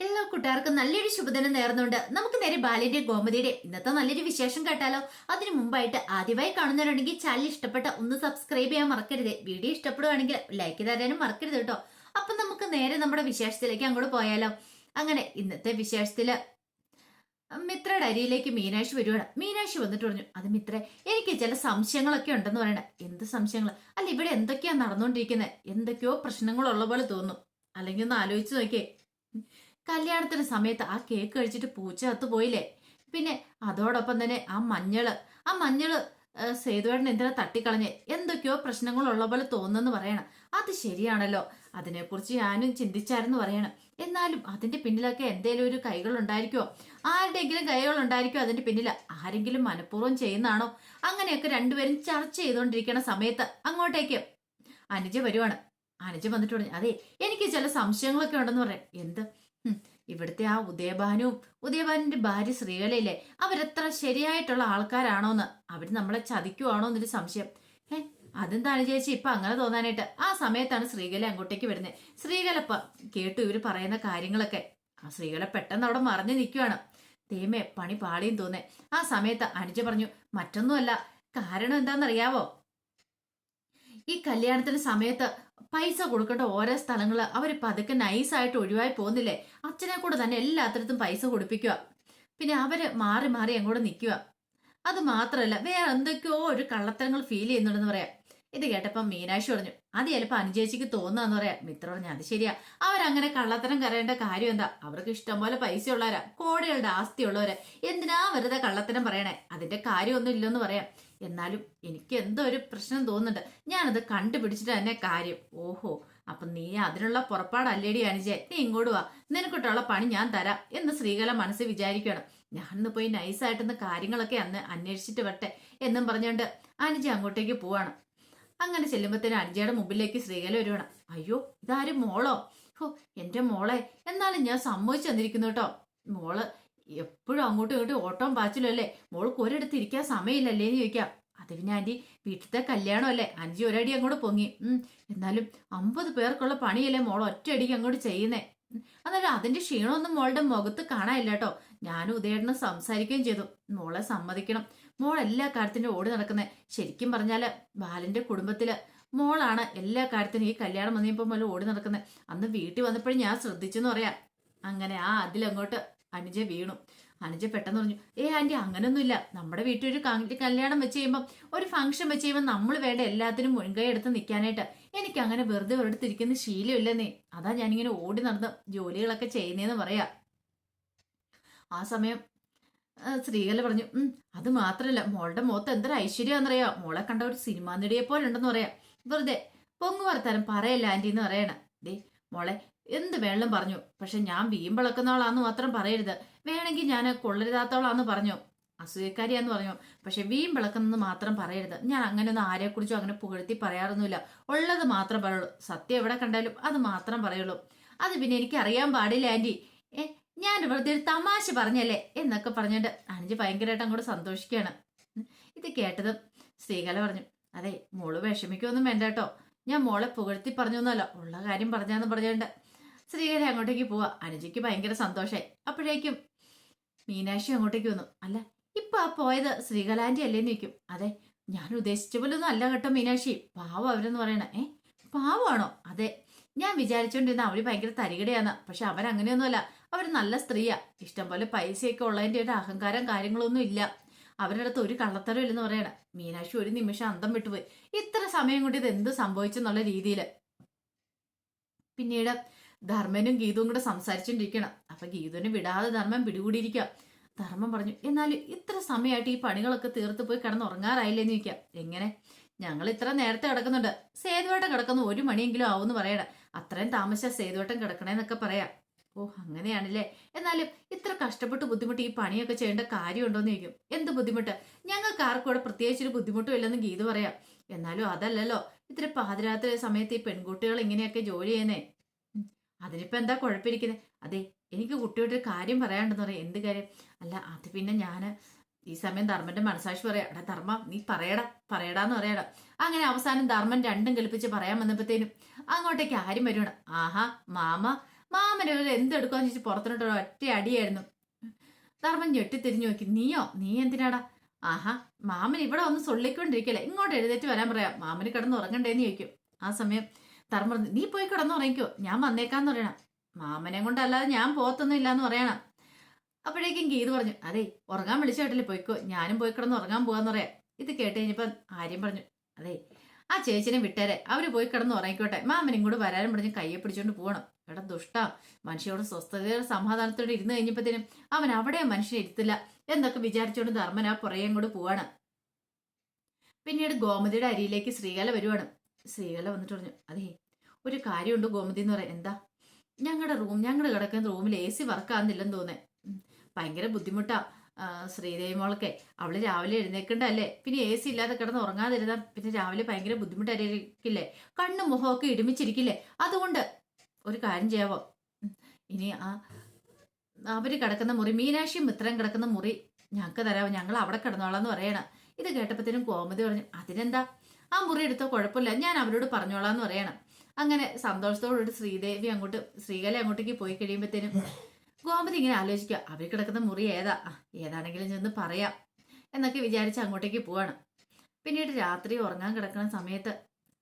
എല്ലാ കൂട്ടുകാർക്കും നല്ലൊരു ശുഭദിനം നേർന്നുകൊണ്ട് നമുക്ക് നേരെ ബാലിന്റെ ഗോമതിയുടെ ഇന്നത്തെ നല്ലൊരു വിശേഷം കേട്ടാലോ? അതിനു മുമ്പായിട്ട് ആദ്യമായി കാണുന്നവരുണ്ടെങ്കിൽ ചാനൽ ഇഷ്ടപ്പെട്ട ഒന്ന് സബ്സ്ക്രൈബ് ചെയ്യാൻ മറക്കരുത്. വീഡിയോ ഇഷ്ടപ്പെടുവാണെങ്കിൽ ലൈക്ക് തരാനും മറക്കരുത് കേട്ടോ. അപ്പൊ നമുക്ക് നേരെ നമ്മുടെ വിശേഷത്തിലേക്ക് അങ്ങോട്ട് പോയാലോ? അങ്ങനെ ഇന്നത്തെ വിശേഷത്തിൽ മിത്രയുടെ അരിയിലേക്ക് മീനാക്ഷി വരുവാണ്. മീനാക്ഷി വന്നിട്ട് പറഞ്ഞു അത് മിത്ര എനിക്ക് ചില സംശയങ്ങളൊക്കെ ഉണ്ടെന്ന് പറയണ. എന്ത് സംശയങ്ങൾ അല്ല ഇവിടെ എന്തൊക്കെയാ നടന്നുകൊണ്ടിരിക്കുന്നത് എന്തൊക്കെയോ പ്രശ്നങ്ങളുള്ള പോലെ തോന്നുന്നു. അല്ലെങ്കിൽ ഒന്ന് ആലോചിച്ച് നോക്കിയേ. കല്യാണത്തിന് സമയത്ത് ആ കേക്ക് കഴിച്ചിട്ട് പൂച്ച അത്ത് പോയില്ലേ? പിന്നെ അതോടൊപ്പം തന്നെ ആ മഞ്ഞൾ. ആ മഞ്ഞൾ സേതുവേടൻ എന്തിനാ തട്ടിക്കളഞ്ഞ്? എന്തൊക്കെയോ പ്രശ്നങ്ങളുള്ള പോലെ തോന്നുന്നു പറയണം. അത് ശരിയാണല്ലോ. അതിനെക്കുറിച്ച് ഞാനും ചിന്തിച്ചായിരുന്നു പറയണം. എന്നാലും അതിന്റെ പിന്നിലൊക്കെ എന്തേലും ഒരു കൈകൾ ഉണ്ടായിരിക്കുമോ ആരുടെയെങ്കിലും കൈകൾ ഉണ്ടായിരിക്കുമോ അതിന്റെ പിന്നിൽ ആരെങ്കിലും മനഃപൂർവം ചെയ്യുന്നതാണോ അങ്ങനെയൊക്കെ രണ്ടുപേരും ചർച്ച ചെയ്തുകൊണ്ടിരിക്കുന്ന സമയത്ത് അങ്ങോട്ടേക്ക് അനുജ വരുവാണ്. അനുജ വന്നിട്ട് പറഞ്ഞു അതെ എനിക്ക് ചില സംശയങ്ങളൊക്കെ ഉണ്ടെന്ന് പറയാം. എന്ത്? ഇവിടുത്തെ ആ ഉദയഭാനുവും ഉദയഭാനുവിന്റെ ഭാര്യ ശ്രീകലയില്ലേ അവരെത്ര ശരിയായിട്ടുള്ള ആൾക്കാരാണോന്ന് അവർ നമ്മളെ ചതിക്കുവാണോ എന്നൊരു സംശയം. ഏ അതെന്താണ് ചേച്ചി? ഇപ്പൊ അങ്ങനെ തോന്നാനായിട്ട്. ആ സമയത്താണ് ശ്രീകല അങ്ങോട്ടേക്ക് വരുന്നത് ശ്രീകലപ്പ കേട്ടു ഇവർ പറയുന്ന കാര്യങ്ങളൊക്കെ. ആ ശ്രീകല പെട്ടെന്ന് അവിടെ മറിഞ്ഞു നിൽക്കുവാണ് തേമേ പണി പാളിയും തോന്നേ. ആ സമയത്ത് അനുജ പറഞ്ഞു മറ്റൊന്നുമല്ല. കാരണം എന്താണെന്നറിയാവോ? ഈ കല്യാണത്തിന് സമയത്ത് പൈസ കൊടുക്കേണ്ട ഓരോ സ്ഥലങ്ങൾ അവർ പതുക്കെ നൈസായിട്ട് ഒഴിവായി പോകുന്നില്ലേ? അച്ഛനെ കൂടെ തന്നെ എല്ലാത്തരത്തും പൈസ കൊടുപ്പിക്കുക. പിന്നെ അവർ മാറി മാറി അങ്ങോട്ട് നിൽക്കുക. അത് മാത്രമല്ല വേറെ എന്തൊക്കെയോ ഒരു കള്ളത്തരങ്ങൾ ഫീൽ ചെയ്യുന്നുണ്ടെന്ന് പറയാം. ഇത് കേട്ടപ്പം മീനാക്ഷി പറഞ്ഞു അത് ചിലപ്പോൾ അനുചേച്ചിക്ക് തോന്നാന്ന് പറയാം. മിത്ര പറഞ്ഞു അത് ശരിയാ. അവരങ്ങനെ കള്ളത്തരം കരയേണ്ട കാര്യം എന്താ? അവർക്ക് ഇഷ്ടംപോലെ പൈസ ഉള്ളവരാ കോടികളുടെ ആസ്തി ഉള്ളവരാ എന്തിനാ വെറുതെ കള്ളത്തരം പറയണേ? അതിന്റെ കാര്യമൊന്നും ഇല്ലെന്ന് പറയാം. എന്നാലും എനിക്ക് എന്തോ ഒരു പ്രശ്നം തോന്നുന്നുണ്ട്. ഞാനത് കണ്ടുപിടിച്ചിട്ട് തന്നെ കാര്യം. ഓഹോ അപ്പൊ നീ അതിനുള്ള പുറപ്പാടല്ലേടി അനുജെ? നീ ഇങ്ങോട്ട് വാ. നിനക്കിട്ടുള്ള പണി ഞാൻ തരാം എന്ന് ശ്രീകല മനസ്സിൽ വിചാരിക്കണം ഞാനിന്ന് പോയി നൈസായിട്ടൊന്ന് കാര്യങ്ങളൊക്കെ അന്ന് അന്വേഷിച്ചിട്ട് വട്ടെ എന്നും പറഞ്ഞുകൊണ്ട് അനുജ അങ്ങോട്ടേക്ക് പോവാണ്. അങ്ങനെ ചെല്ലുമ്പോഴത്തേന് അനുജയുടെ മുമ്പിലേക്ക് ശ്രീകല വരുവാണ്. അയ്യോ ഇതാരും മോളോ? ഹോ എന്റെ മോളെ എന്നാലും ഞാൻ സമ്മതിച്ചു തന്നിരിക്കുന്നു കേട്ടോ. മോൾ എപ്പോഴും അങ്ങോട്ടും ഇങ്ങോട്ടും ഓട്ടം പാച്ചിലും അല്ലേ മോൾക്ക് ഒരിടത്ത് ഇരിക്കാൻ സമയമില്ലല്ലേ എന്ന് ചോദിക്കാം. അത് പിന്നെ ആന്റി വീട്ടിലത്തെ കല്യാണം അല്ലേ അഞ്ചി ഒരടി അങ്ങോട്ട് പൊങ്ങി. എന്നാലും അമ്പത് പേർക്കുള്ള പണിയല്ലേ മോൾ ഒറ്റയടിക്ക് അങ്ങോട്ട് ചെയ്യുന്നേ? അന്നേരം അതിന്റെ ക്ഷീണമൊന്നും മോളുടെ മുഖത്ത് കാണാനില്ല കേട്ടോ. ഞാനും ഉദയേട്ടന് സംസാരിക്കുകയും ചെയ്തു. മോളെ സമ്മതിക്കണം. മോൾ എല്ലാ കാര്യത്തിനും ഓടി നടക്കുന്നത് ശരിക്കും പറഞ്ഞാൽ ബാലന്റെ കുടുംബത്തിൽ മോളാണ് എല്ലാ കാര്യത്തിനും ഈ കല്യാണം വന്നപ്പോ മോൾ ഓടി നടക്കുന്നത് അന്ന് വീട്ടിൽ വന്നപ്പോഴും ഞാൻ ശ്രദ്ധിച്ചെന്ന് പറയാം. അങ്ങനെ ആ അതിലങ്ങോട്ട് അനുജ വീണു. അനുജ പെട്ടെന്ന് പറഞ്ഞു ഏ ആന്റി അങ്ങനൊന്നുമില്ല. നമ്മുടെ വീട്ടിൽ ഒരു കല്യാണം വെച്ച് കഴിയുമ്പോൾ ഒരു ഫംഗ്ഷൻ വെച്ച് കഴിയുമ്പോൾ നമ്മൾ വേണ്ട എല്ലാത്തിനും മുൻകൈ എടുത്ത് നിൽക്കാനായിട്ട് എനിക്ക് അങ്ങനെ വെറുതെ വെറുതെ ഇരിക്കുന്ന ശീലമില്ലെന്നേ. അതാ ഞാനിങ്ങനെ ഓടി നടന്ന് ജോലികളൊക്കെ ചെയ്യുന്നേന്ന് പറയാ. ആ സമയം സ്ത്രീകൾ പറഞ്ഞു അത് മാത്രല്ല. മോളുടെ മുഖത്ത് എന്തൊരു ഐശ്വര്യാന്നറിയോ മോളെ കണ്ട ഒരു സിനിമാ നടിയെ പോലെ ഉണ്ടെന്ന് പറയാം. വെറുതെ പൊങ്ങു വർത്താനം പറയല്ല ആന്റി എന്ന് പറയണ. ദേ മോളെ എന്ത് വേണം പറഞ്ഞു. പക്ഷെ ഞാൻ വീമ്പിളക്കുന്നവളാന്ന് മാത്രം പറയരുത്. വേണമെങ്കിൽ ഞാൻ കൊള്ളരുതാത്തവളാന്ന് പറഞ്ഞു. അസൂയക്കാരിയാന്ന് പറഞ്ഞു. പക്ഷെ വീമ്പിളക്കുന്നത് മാത്രം പറയരുത്. ഞാൻ അങ്ങനെയൊന്നും ആരെക്കുറിച്ചും അങ്ങനെ പുകഴ്ത്തി പറയാറൊന്നുമില്ല. ഉള്ളത് മാത്രം പറയുള്ളൂ. സത്യം എവിടെ കണ്ടാലും അത് മാത്രം പറയുള്ളൂ. അത് പിന്നെ എനിക്ക് അറിയാൻ പാടില്ല ആന്റി ഏ ഞാൻ വെറുതെ ഒരു തമാശ പറഞ്ഞല്ലേ എന്നൊക്കെ പറഞ്ഞിട്ട് അനുജ് ഭയങ്കരമായിട്ട് അങ്ങോട്ട് സന്തോഷിക്കുകയാണ്. ഇത് കേട്ടതും സ്ത്രീകല പറഞ്ഞു അതെ മോൾ വിഷമിക്കൊന്നും വേണ്ട കേട്ടോ. ഞാൻ മോളെ പുകഴ്ത്തി പറഞ്ഞൊന്നുമല്ല. ഉള്ള കാര്യം പറഞ്ഞാന്ന് പറഞ്ഞുകൊണ്ട് ശ്രീകല അങ്ങോട്ടേക്ക് പോവാ. അനുജയ്ക്ക് ഭയങ്കര സന്തോഷമായി അപ്പോഴേക്കും മീനാക്ഷി അങ്ങോട്ടേക്ക് വന്നു. അല്ല ഇപ്പൊ ആ പോയത് ശ്രീകലാന്റി അല്ലേ നിൽക്കും അതെ ഞാൻ ഉദ്ദേശിച്ച പോലൊന്നും അല്ല കേട്ടോ മീനാക്ഷി. പാവം അവരെന്ന് പറയണേ. ഏ പാവമാണോ? അതെ ഞാൻ വിചാരിച്ചോണ്ടിരുന്ന അവർ ഭയങ്കര തരികടയാണ് പക്ഷെ അവൻ അവരങ്ങനെയൊന്നുമല്ല. അവർ നല്ല സ്ത്രീയാ. ഇഷ്ടംപോലെ പൈസയൊക്കെ ഉള്ളതിന്റെ ഒരു അഹങ്കാരം കാര്യങ്ങളൊന്നും ഇല്ല. അവരുടെ അടുത്ത് ഒരു കള്ളത്തരം ഇല്ലെന്ന് പറയണ. മീനാക്ഷി ഒരു നിമിഷം അന്തം വിട്ടുപോയി. ഇത്ര സമയം കൊണ്ട് ഇത് എന്ത് സംഭവിച്ചെന്നുള്ള രീതിയിൽ പിന്നീട് ധർമ്മനും ഗീതവും കൂടെ സംസാരിച്ചുകൊണ്ടിരിക്കണം അപ്പൊ ഗീതുവിനെ വിടാതെ ധർമ്മൻ പിടികൂടിയിരിക്കുക ധർമ്മം പറഞ്ഞു എന്നാലും ഇത്ര സമയമായിട്ട് ഈ പണികളൊക്കെ തീർത്ത് പോയി കിടന്ന് ഉറങ്ങാറായില്ലേന്ന് ചോദിക്കാം. എങ്ങനെ? ഞങ്ങൾ ഇത്ര നേരത്തെ കിടക്കുന്നുണ്ട്. സേതുവേട്ടം കിടക്കുന്നു. ഒരു മണിയെങ്കിലും ആവുമെന്ന് പറയണ. അത്രയും താമസിച്ച സേതുവേട്ടം കിടക്കണേന്നൊക്കെ പറയാം. ഓ അങ്ങനെയാണല്ലേ. എന്നാലും ഇത്ര കഷ്ടപ്പെട്ട് ബുദ്ധിമുട്ട് ഈ പണിയൊക്കെ ചെയ്യേണ്ട കാര്യമുണ്ടോന്ന് ചോദിക്കും. എന്ത് ബുദ്ധിമുട്ട്? ഞങ്ങൾക്ക് ആർക്കും ഇവിടെ പ്രത്യേകിച്ച് ഒരു ബുദ്ധിമുട്ടും ഇല്ലെന്ന് ഗീത പറയാം. എന്നാലും അതല്ലല്ലോ. ഇത്ര പാതിരാത്രി സമയത്ത് ഈ പെൺകുട്ടികൾ ഇങ്ങനെയൊക്കെ ജോലി ചെയ്യുന്നേ. ഉം, അതിനിപ്പോ എന്താ കുഴപ്പമിരിക്കുന്നത് അതെ എനിക്ക് കുട്ടിയോട് ഒരു കാര്യം പറയാണ്ടെന്ന് പറയാം. എന്ത് കാര്യം? അല്ല അത് പിന്നെ ഞാൻ ഈ സമയം ധർമ്മന്റെ മനസാക്ഷി പറയാം. എടാ ധർമ്മ നീ പറയടാ പറയടാന്ന് പറയടാ. അങ്ങനെ അവസാനം ധർമ്മൻ രണ്ടും കളിപ്പിച്ച് പറയാൻ വന്നപ്പോഴത്തേനും അങ്ങോട്ടേക്ക് ആരും വരുവാണ്. ആഹാ മാമ മാമനെ ഒരു എന്തെടുക്കാന്ന് ചോദിച്ചു പുറത്തിനോട്ട് ഒറ്റ അടിയായിരുന്നു. ധർമ്മൻ ഞെട്ടിത്തിരിഞ്ഞു നോക്കി. നീയോ? നീ എന്തിനാടാ? ആഹാ മാമൻ ഇവിടെ ഒന്ന് സൊള്ളിക്കൊണ്ടിരിക്കല്ലേ. ഇങ്ങോട്ട് എഴുന്നേറ്റ് വരാൻ പറയാം. മാമന് കിടന്ന് ഉറങ്ങണ്ടേന്ന് ചോദിക്കും. ആ സമയം പറഞ്ഞു, നീ പോയി കിടന്നു ഉറങ്ങിക്കോ. ഞാൻ വന്നേക്കാന്ന് പറയണം. മാമനെ കൊണ്ടല്ലാതെ ഞാൻ പോത്തൊന്നും ഇല്ലാന്ന് പറയണം. അപ്പോഴേക്കും ഗീത് പറഞ്ഞു അതെ ഉറങ്ങാൻ വിളിച്ച കേട്ടില്ലേ? പോയിക്കോ. ഞാനും പോയി കിടന്ന് ഉറങ്ങാൻ പോവാന്ന് പറയാം. ഇത് കേട്ട് കഴിഞ്ഞപ്പോൾ ആര്യം പറഞ്ഞു അതെ ആ ചേച്ചിനെ വിട്ടേരെ. അവർ പോയി കിടന്ന് ഉറങ്ങിക്കോട്ടെ. മാമനും കൂടെ വരാനും പറഞ്ഞ് കയ്യെ പിടിച്ചോണ്ട് പോകണം എടാ ദുഷ്ട മനുഷ്യയോട് സ്വസ്ഥതയുടെ സമാധാനത്തോടെ ഇരുന്ന് കഴിഞ്ഞപ്പോഴത്തേനും അവൻ അവിടെ മനുഷ്യനെ ഇരുത്തില്ല. എന്നൊക്കെ വിചാരിച്ചുകൊണ്ട് ധർമ്മൻ ആ കൂടെ പോവാണ്. പിന്നീട് ഗോമതിയുടെ അരിയിലേക്ക് ശ്രീകല വരുവാണ്. ശ്രീകല വന്നിട്ട് പറഞ്ഞു അതേ ഒരു കാര്യമുണ്ട് ഗോമതി എന്ന് പറയാം എന്താ? ഞങ്ങളുടെ റൂം ഞങ്ങൾ കിടക്കുന്ന റൂമിൽ എ സി വർക്കാകുന്നില്ലെന്ന് തോന്നേ. ഭയങ്കര ബുദ്ധിമുട്ടാ. ശ്രീദേവി മോളൊക്കെ അവൾ രാവിലെ എഴുന്നേക്കണ്ടല്ലേ പിന്നെ എ സി ഇല്ലാതെ കിടന്ന് ഉറങ്ങാതിരുന്ന പിന്നെ രാവിലെ ഭയങ്കര ബുദ്ധിമുട്ടായിരിക്കില്ലേ? കണ്ണും മുഖമൊക്കെ ഇടിമിച്ചിരിക്കില്ലേ? അതുകൊണ്ട് ഒരു കാര്യം ചെയ്യാവോ? ഇനി ആ അവർ കിടക്കുന്ന മുറി മീനാക്ഷിയും മിത്രം കിടക്കുന്ന മുറി ഞങ്ങൾക്ക് തരാമോ ഞങ്ങൾ അവിടെ കിടന്നോളാം എന്ന് പറയണം. ഇത് കേട്ടപ്പോഴത്തേനും കോമതി പറഞ്ഞു അതിനെന്താ? ആ മുറി എടുത്തോ കുഴപ്പമില്ല. ഞാൻ അവരോട് പറഞ്ഞോളാം എന്ന് പറയണം. അങ്ങനെ സന്തോഷത്തോടുകൂടി ശ്രീദേവി അങ്ങോട്ട് ശ്രീകല അങ്ങോട്ടേക്ക് പോയി കഴിയുമ്പോഴത്തേനും ഗോമതി ഇങ്ങനെ ആലോചിക്കുക. അവർ കിടക്കുന്ന മുറി ഏതാ? ഏതാണെങ്കിലും ചെന്ന് പറയാം എന്നൊക്കെ വിചാരിച്ച് അങ്ങോട്ടേക്ക് പോവാണ്. പിന്നീട് രാത്രി ഉറങ്ങാൻ കിടക്കുന്ന സമയത്ത്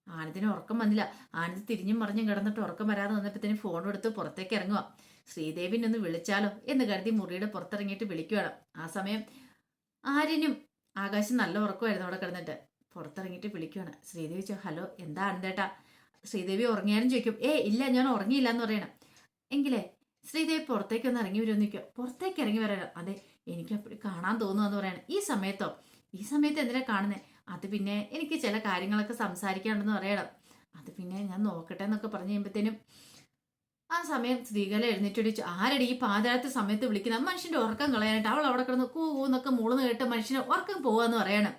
ആനന്ദിന് ഉറക്കം വന്നില്ല. ആനന്ദ് തിരിഞ്ഞും മറിഞ്ഞും കിടന്നിട്ട് ഉറക്കം വരാതെ വന്നപ്പോഴത്തേനും ഫോൺ എടുത്ത് പുറത്തേക്ക് ഇറങ്ങുക ശ്രീദേവിനെ ഒന്ന് വിളിച്ചാലോ എന്ന് കരുതി മുറിയുടെ പുറത്തിറങ്ങിയിട്ട് വിളിക്കുകയാണ് ആ സമയം ആര്യനും ആകാശം നല്ല ഉറക്കമായിരുന്നു അവിടെ കിടന്നിട്ട്. പുറത്തിറങ്ങിയിട്ട് വിളിക്കുവാണ്. ശ്രീദേവി ചോ ഹലോ എന്താ ആനന്ദേട്ടാ ശ്രീദേവി ഉറങ്ങിയാലും ചോദിക്കും ഏ ഇല്ല ഞാൻ ഉറങ്ങിയില്ല എന്ന് പറയണം. എങ്കിലേ ശ്രീദേവി പുറത്തേക്ക് ഒന്ന് ഇറങ്ങി വരുമെന്ന് നിൽക്കുക പുറത്തേക്ക് ഇറങ്ങി വരാനോ? അതെ എനിക്ക് അപ്പോഴും കാണാൻ തോന്നുമെന്ന് പറയണം. ഈ സമയത്തോ? ഈ സമയത്ത് എന്തിനാ കാണുന്നത് അത് പിന്നെ എനിക്ക് ചില കാര്യങ്ങളൊക്കെ സംസാരിക്കാനുണ്ടെന്ന് പറയണം. അത് പിന്നെ ഞാൻ നോക്കട്ടെ എന്നൊക്കെ പറഞ്ഞു കഴിയുമ്പോഴത്തേനും ആ സമയം സ്ത്രീകളെ എഴുന്നേറ്റടിച്ചു ആരടി ഈ പാതാളത്തെ സമയത്ത് വിളിക്കുന്ന? മനുഷ്യന്റെ ഉറക്കം കളയാനായിട്ട് അവൾ അവിടെ കിടന്ന് കൂ എന്നൊക്കെ മൂളുന്ന് കേട്ട് മനുഷ്യന് ഉറക്കം പോവാന്ന് പറയണം.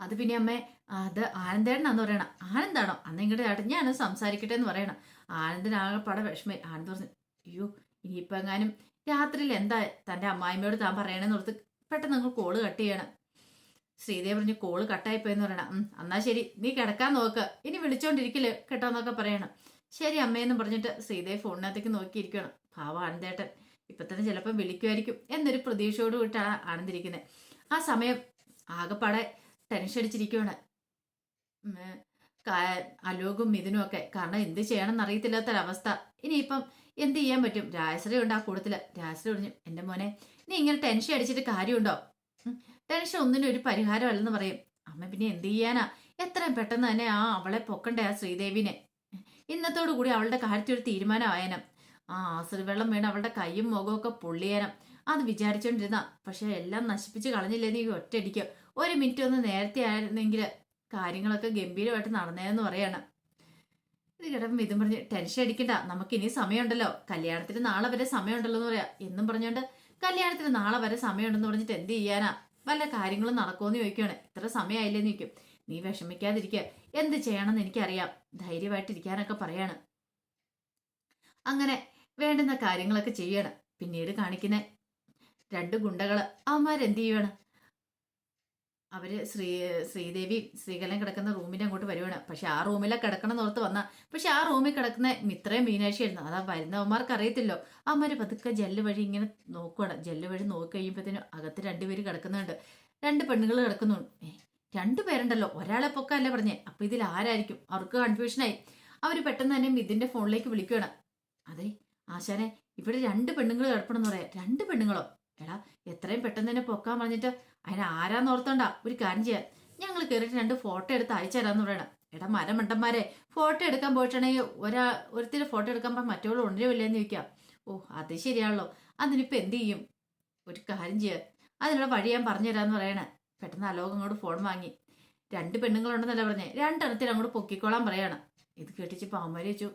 അത് പിന്നെ അമ്മ അത് ആനന്ദേടനാന്ന് പറയണം. ആനന്ദാണോ അന്ന് ഇങ്ങോട്ട് ചേട്ടൻ ഞാനത് സംസാരിക്കട്ടെ എന്ന് പറയണം. ആനന്ദനാകെ പട വിഷമം ആനന്ദ് പറഞ്ഞു അയ്യോ ഇനിയിപ്പോൾ എങ്ങാനും രാത്രിയിൽ എന്താ തന്റെ അമ്മായിമ്മയോട് താൻ പറയണമെന്ന് ഓർത്ത് പെട്ടെന്ന് നിങ്ങൾ കോൾ കട്ട് ചെയ്യണം. ശ്രീദേവ് പറഞ്ഞു കോൾ കട്ടായിപ്പോയെന്ന് പറയണം. എന്നാ ശരി നീ കിടക്കാൻ നോക്ക്. ഇനി വിളിച്ചോണ്ടിരിക്കില്ല കേട്ടോ എന്നൊക്കെ പറയണം. ശരി അമ്മയെന്ന് പറഞ്ഞിട്ട് ശ്രീദേവ് ഫോണിനകത്തേക്ക് നോക്കിയിരിക്കണം പാവ ആനന്ദേട്ടൻ ഇപ്പൊ തന്നെ ചിലപ്പോൾ വിളിക്കുമായിരിക്കും. എന്നൊരു പ്രതീക്ഷയോട് വിട്ടാണ് ആനന്ദിരിക്കുന്നത് ആ സമയം ആകെപ്പാടെ ടെൻഷൻ അടിച്ചിരിക്കുകയാണ് അലോകും മിഥുനും ഒക്കെ. കാരണം എന്ത് ചെയ്യണമെന്ന് അറിയത്തില്ലാത്തൊരവസ്ഥ ഇനിയിപ്പം എന്ത് ചെയ്യാൻ പറ്റും? രാജശ്രീ ഉണ്ട് ആ കൂട്ടത്തിൽ. രാജശ്രീ പറഞ്ഞു എന്റെ മോനെ നീ ഇങ്ങനെ ടെൻഷൻ അടിച്ചിട്ട് കാര്യമുണ്ടോ? ടെൻഷൻ ഒന്നിനും ഒരു പരിഹാരമല്ലെന്ന് പറയും. അമ്മ പിന്നെ എന്ത് ചെയ്യാനാ? എത്രയും പെട്ടെന്ന് തന്നെ ആ അവളെ പൊക്കണ്ടേ ആ ശ്രീദേവിനെ? ഇന്നത്തോടു കൂടി അവളുടെ കാര്യത്തിൽ ഒരു തീരുമാനമായനം. ആ ആശ്രി വെള്ളം വീണ് അവളുടെ കൈയും മുഖവും ഒക്കെ പൊള്ളിയാനം. അത് വിചാരിച്ചോണ്ടിരുന്ന. പക്ഷെ എല്ലാം നശിപ്പിച്ച് കളഞ്ഞില്ലേ നീ? ഒറ്റയടിക്ക്. ഒരു മിനിറ്റ് ഒന്ന് നേരത്തെ ആയിരുന്നെങ്കിൽ കാര്യങ്ങളൊക്കെ ഗംഭീരമായിട്ട് നടന്നേന്ന് പറയാണ്. ഇത് കിടപ്പം ഇതും പറഞ്ഞ് ടെൻഷൻ അടിക്കണ്ട. നമുക്ക് ഇനി സമയമുണ്ടല്ലോ. കല്യാണത്തിന് നാളെ വരെ സമയമുണ്ടല്ലോ എന്ന് പറയാ. എന്നും പറഞ്ഞോണ്ട് കല്യാണത്തിന് നാളെ വരെ സമയമുണ്ടെന്ന് പറഞ്ഞിട്ട് എന്ത് ചെയ്യാനാ? വല്ല കാര്യങ്ങളും നടക്കുമെന്ന് ചോദിക്കുകയാണ് ഇത്ര സമയമായില്ലേ ചോദിക്കും. നീ വിഷമിക്കാതിരിക്കുക എന്ത് ചെയ്യണമെന്ന് എനിക്കറിയാം. ധൈര്യമായിട്ടിരിക്കാനൊക്കെ പറയാണ്. അങ്ങനെ വേണ്ടുന്ന കാര്യങ്ങളൊക്കെ ചെയ്യണം. പിന്നീട് കാണിക്കുന്ന രണ്ട് ഗുണ്ടകൾ. അവന്മാരെന്ത് ചെയ്യണം അവർ ശ്രീ ശ്രീദേവി ശ്രീകലൻ കിടക്കുന്ന റൂമിന്റെ അങ്ങോട്ട് വരുവാണ്. പക്ഷെ ആ റൂമിലെ കിടക്കണം എന്നോർത്ത് വന്ന. പക്ഷെ ആ റൂമിൽ കിടക്കുന്ന ഇത്രയും മീനാക്ഷി ആയിരുന്നു അതാ വരുന്നവന്മാർക്ക് അറിയത്തില്ലോ. അവന്മാര് പതുക്കെ ജെല്ല് വഴി ഇങ്ങനെ നോക്കുവാണ്. ജെല്ല് വഴി നോക്കി കഴിയുമ്പോഴത്തേനും അകത്ത് രണ്ടുപേര് കിടക്കുന്നുണ്ട്. രണ്ട് പെണ്ണുങ്ങൾ കിടക്കുന്നുണ്ട്. രണ്ടു പേരുണ്ടല്ലോ. ഒരാളെ പൊക്കല്ലേ പറഞ്ഞേ. അപ്പൊ ഇതിൽ ആരായിരിക്കും? അവർക്ക് കൺഫ്യൂഷനായി. അവർ പെട്ടെന്ന് തന്നെ മിഥിന്റെ ഫോണിലേക്ക് വിളിക്കുകയാണ് അതെ ആശാനെ ഇവിടെ രണ്ട് പെണ്ണുങ്ങൾ കിടപ്പണമെന്ന് പറയാം. രണ്ട് പെണ്ണുങ്ങളോ? എടാ എത്രയും പെട്ടെന്ന് തന്നെ പൊക്കാൻ പറഞ്ഞിട്ട് ആരാന്ന് ഓർത്തോണ്ടാ? ഒരു കാര്യം ചെയ്യാൻ. ഞങ്ങൾ കയറിയിട്ട് രണ്ട് ഫോട്ടോ എടുത്ത് അയച്ചു തരാന്ന് പറയണം. എടാ മരമണ്ടന്മാരെ ഫോട്ടോ എടുക്കാൻ പോയിട്ടുണ്ടെങ്കിൽ ഒരാ ഒരുത്തിരി ഫോട്ടോ എടുക്കാൻ പോയി മറ്റോളം ഉണരുമില്ലെന്ന് ചോദിക്കാം. ഓ അത് ശരിയാണല്ലോ. അതിനിപ്പോ എന്ത് ചെയ്യും? ഒരു കാര്യം ചെയ്യാം. അതിനുള്ള വഴി ഞാൻ പറഞ്ഞു തരാന്ന് പറയണേ. പെട്ടെന്ന് അലോകം അങ്ങോട്ട് ഫോൺ വാങ്ങി. രണ്ട് പെണ്ണുങ്ങളുണ്ടെന്നല്ല പറഞ്ഞേ. രണ്ടെണ്ണത്തിൽ അങ്ങോട്ട് പൊക്കിക്കോളാൻ പറയാണ്. ഇത് കേട്ടിച്ച് പാമ്പര് വെച്ചു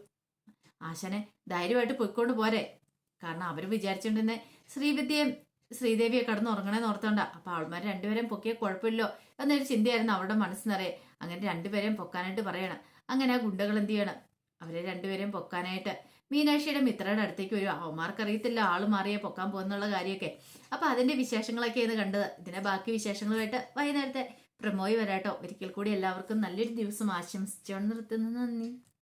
ആശാനെ ധൈര്യമായിട്ട് പൊയ്ക്കൊണ്ട് പോരെ. കാരണം അവർ വിചാരിച്ചുകൊണ്ടിരുന്ന ശ്രീവിദ്യയും ശ്രീദേവിയെ കടന്ന് ഉറങ്ങണേന്ന് ഓർത്തോണ്ട. അപ്പൊ അവൾമാർ രണ്ടുപേരെയും പൊക്കിയ കുഴപ്പമില്ലോ എന്നൊരു ചിന്തയായിരുന്നു അവരുടെ മനസ്സിനറിയെ അങ്ങനെ രണ്ടുപേരെയും പൊക്കാനായിട്ട് പറയണം. അങ്ങനെ ആ ഗുണ്ടകൾ എന്ത് ചെയ്യണം? അവരെ രണ്ടുപേരെയും പൊക്കാനായിട്ട് മീനാക്ഷിയുടെ മിത്രയുടെ അടുത്തേക്ക് വരും. അവന്മാർക്കറിയത്തില്ല ആൾ മാറിയേ പൊക്കാൻ പോകുന്നുള്ള കാര്യമൊക്കെ. അപ്പൊ അതിന്റെ വിശേഷങ്ങളൊക്കെയാണ് കണ്ടത്. ഇതിന്റെ ബാക്കി വിശേഷങ്ങളുമായിട്ട് വൈകുന്നേരത്തെ പ്രമോയി വരാട്ടോ. ഒരിക്കൽ കൂടി എല്ലാവർക്കും നല്ലൊരു ദിവസം ആശംസിച്ചോണ്ട് നിർത്തുന്നു. നന്ദി.